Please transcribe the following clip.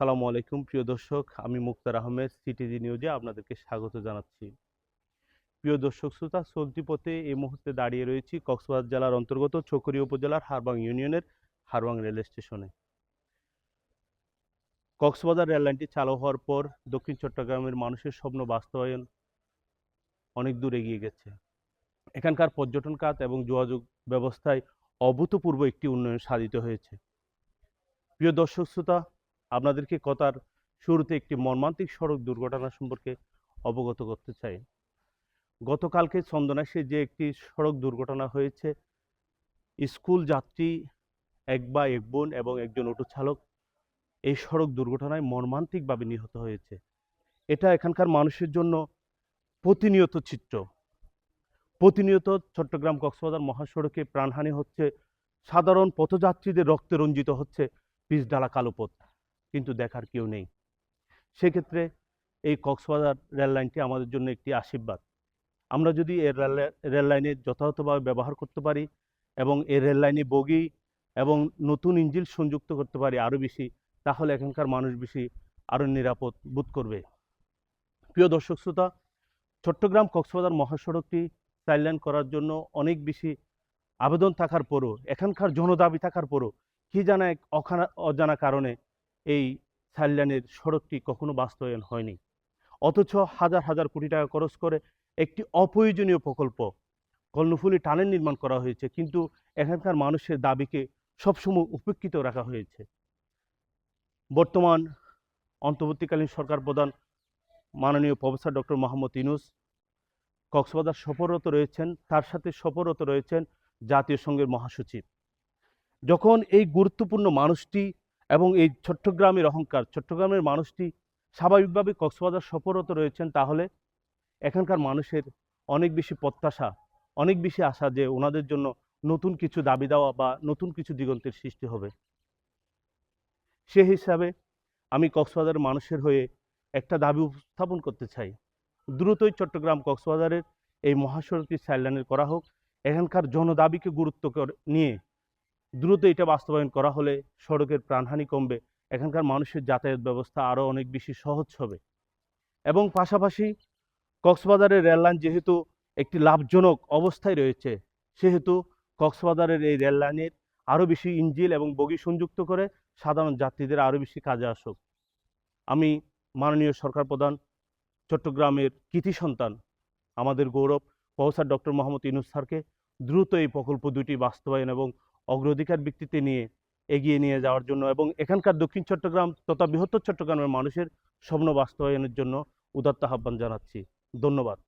আসসালামু আলাইকুম। প্রিয় দর্শক, আমি মুক্তার আহমেদ, সিটিজি নিউজে আপনাদেরকে স্বাগত জানাচ্ছি। প্রিয় দর্শক, শ্রোতা, চলতি পথে এই মুহূর্তে দাঁড়িয়ে রয়েছি কক্সবাজার জেলার অন্তর্গত চকরিয়া উপজেলার হারবাং ইউনিয়নের হারবাং রেল স্টেশনে। কক্সবাজার রেললাইনটি চালু হওয়ার পর দক্ষিণ চট্টগ্রামের মানুষের স্বপ্ন বাস্তবায়ন অনেক দূর এগিয়ে গেছে। এখানকার পর্যটন খাত এবং যোগাযোগ ব্যবস্থায় অভূতপূর্ব একটি উন্নয়ন সাধিত হয়েছে। প্রিয় দর্শক, শ্রোতা আপনাদেরকে কথার শুরুতে একটি মর্মান্তিক সড়ক দুর্ঘটনা সম্পর্কে অবগত করতে চাই। গতকালকে চন্দনাশে যে একটি সড়ক দুর্ঘটনা হয়েছে, স্কুল যাত্রী এক বা এক বোন এবং একজন অটো চালক এই সড়ক দুর্ঘটনায় মর্মান্তিকভাবে নিহত হয়েছে। এটা এখানকার মানুষের জন্য প্রতিনিয়ত চিত্র। প্রতিনিয়ত চট্টগ্রাম কক্সবাজার মহাসড়কে প্রাণহানি হচ্ছে, সাধারণ পথযাত্রীদের রক্তে রঞ্জিত হচ্ছে পিচ ডালা কালো পথ। কিন্তু দেখার কেউ নেই। সেক্ষেত্রে এই কক্সবাজার রেল লাইনটি আমাদের জন্য একটি আশীর্বাদ। আমরা যদি এর রেল লাইনে যথাযথভাবে ব্যবহার করতে পারি এবং এই রেল লাইনে বগি এবং নতুন ইঞ্জিল সংযুক্ত করতে পারি আরও বেশি, তাহলে এখানকার মানুষ বেশি আরও নিরাপদ বোধ করবে। প্রিয় দর্শক শ্রোতা, চট্টগ্রাম কক্সবাজার মহাসড়কটি চাইল্যান করার জন্য অনেক বেশি আবেদন থাকার পরও, এখানকার জনদাবি থাকার পরও কি জানা এক অজানা কারণে এই সাইল্যানের সড়কটি কখনো বাস্তবায়ন হয়নি। অথচ হাজার হাজার কোটি টাকা খরচ করে একটি অপ্রয়োজনীয় প্রকল্প কর্ণফুলী টানেল নির্মাণ করা হয়েছে, কিন্তু এখানকার মানুষের দাবিকে সবসময় উপেক্ষিত রাখা হয়েছে। বর্তমান অন্তর্বর্তীকালীন সরকার প্রধান মাননীয় প্রফেসর ডক্টর মোহাম্মদ ইনুস কক্সবাজার সফররত রয়েছেন, তার সাথে সফররত রয়েছেন জাতীয় সংঘের মহাসচিব। যখন এই গুরুত্বপূর্ণ মানুষটি এবং এই চট্টগ্রামের অহংকার, চট্টগ্রামের মানুষটি স্বাভাবিকভাবে কক্সবাজার সফররত রয়েছেন, তাহলে এখানকার মানুষের অনেক বেশি প্রত্যাশা, অনেক বেশি আশা যে ওনাদের জন্য নতুন কিছু দাবি দেওয়া বা নতুন কিছু দিগন্তের সৃষ্টি হবে। সে হিসাবে আমি কক্সবাজারের মানুষের হয়ে একটা দাবি উপস্থাপন করতে চাই। দ্রুতই চট্টগ্রাম কক্সবাজারের এই মহাসড়কটি সাইল্যানের করা হোক। এখানকার জনদাবিকে গুরুত্ব করে, নিয়ে দ্রুত এটা বাস্তবায়ন করা হলে সড়কের প্রাণহানি কমবে, এখানকার মানুষের যাতায়াত ব্যবস্থা আরও অনেক বেশি সহজ হবে। এবং পাশাপাশি কক্সবাজারের রেললাইন যেহেতু একটি লাভজনক অবস্থায় রয়েছে, সেহেতু কক্সবাজারের এই রেললাইনের আরও বেশি ইঞ্জিল এবং বগি সংযুক্ত করে সাধারণ যাত্রীদের আরও বেশি কাজে আসুক। আমি মাননীয় সরকার প্রধান চট্টগ্রামের কৃতি সন্তান, আমাদের গৌরব, প্রফেসর ডক্টর মোহাম্মদ ইনুস স্যারকে দ্রুত এই প্রকল্প দুটি বাস্তবায়ন এবং অগ্রাধিকার ভিত্তিতে নিয়ে এগিয়ে নিয়ে যাওয়ার জন্য এবং এখানকার দক্ষিণ চট্টগ্রাম তথা বৃহত্তর চট্টগ্রামের মানুষের স্বপ্ন বাস্তবায়নের জন্য উদাত্ত আহ্বান জানাচ্ছি। ধন্যবাদ।